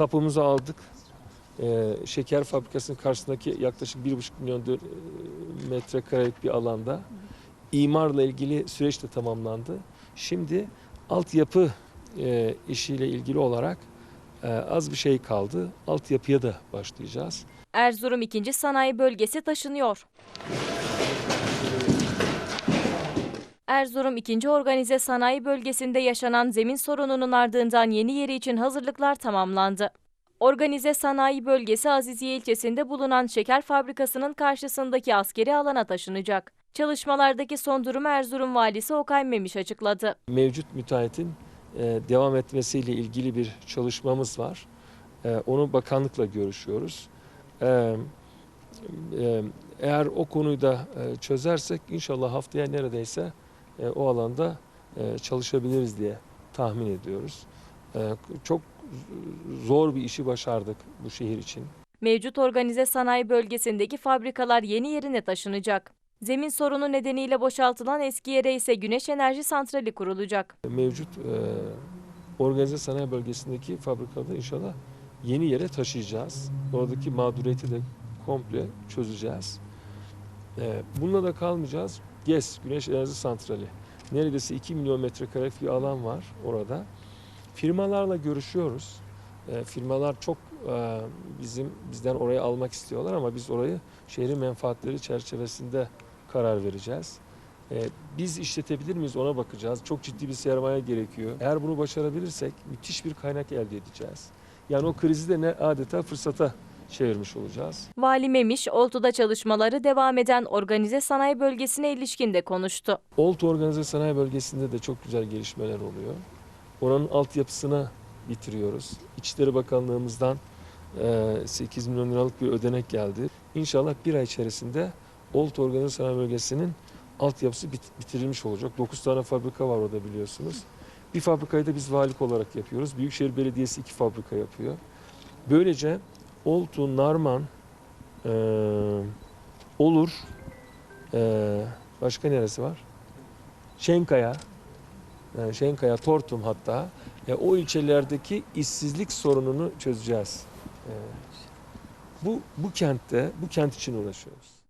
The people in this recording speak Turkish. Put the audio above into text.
Tapumuzu aldık. Ee, şeker fabrikasının karşısındaki yaklaşık 1,5 milyon dö- metrekarelik bir alanda imarla ilgili süreç de tamamlandı. Şimdi altyapı e, işiyle ilgili olarak e, az bir şey kaldı. Altyapıya da başlayacağız. Erzurum 2. Sanayi Bölgesi taşınıyor. Erzurum 2. Organize Sanayi Bölgesi'nde yaşanan zemin sorununun ardından yeni yeri için hazırlıklar tamamlandı. Organize Sanayi Bölgesi Aziziye ilçesinde bulunan şeker fabrikasının karşısındaki askeri alana taşınacak. Çalışmalardaki son durumu Erzurum Valisi Okay Memiş açıkladı. Mevcut müteahhitin e, devam etmesiyle ilgili bir çalışmamız var. E, onu bakanlıkla görüşüyoruz. E, eğer o konuyu da çözersek inşallah haftaya neredeyse e, o alanda e, çalışabiliriz diye tahmin ediyoruz. E, çok zor bir işi başardık bu şehir için. Mevcut organize sanayi bölgesindeki fabrikalar yeni yerine taşınacak. Zemin sorunu nedeniyle boşaltılan eski yere ise güneş enerji santrali kurulacak. Mevcut e, organize sanayi bölgesindeki fabrikada inşallah yeni yere taşıyacağız. Oradaki mağduriyeti de komple çözeceğiz. E, bununla da kalmayacağız. GES, Güneş Enerji Santrali. Neredeyse 2 milyon metrekarelik bir alan var orada. Firmalarla görüşüyoruz. E, firmalar çok e, bizim bizden orayı almak istiyorlar ama biz orayı şehrin menfaatleri çerçevesinde karar vereceğiz. E, biz işletebilir miyiz ona bakacağız. Çok ciddi bir sermaye gerekiyor. Eğer bunu başarabilirsek müthiş bir kaynak elde edeceğiz. Yani o krizi de ne adeta fırsata çevirmiş olacağız. Vali Memiş, Oltu'da çalışmaları devam eden organize sanayi bölgesine ilişkin de konuştu. Oltu Organize Sanayi Bölgesi'nde de çok güzel gelişmeler oluyor. Oranın altyapısını bitiriyoruz. İçişleri Bakanlığımızdan e, 8 milyon liralık bir ödenek geldi. İnşallah bir ay içerisinde Oltu Organize Sanayi Bölgesi'nin altyapısı bit- bitirilmiş olacak. 9 tane fabrika var orada biliyorsunuz. Bir fabrikayı da biz valilik olarak yapıyoruz. Büyükşehir Belediyesi iki fabrika yapıyor. Böylece Oltu, Narman, e, Olur, e, başka neresi var? Şenkaya, yani Şenkaya, Tortum hatta e, o ilçelerdeki işsizlik sorununu çözeceğiz. E, bu bu kentte, bu kent için uğraşıyoruz.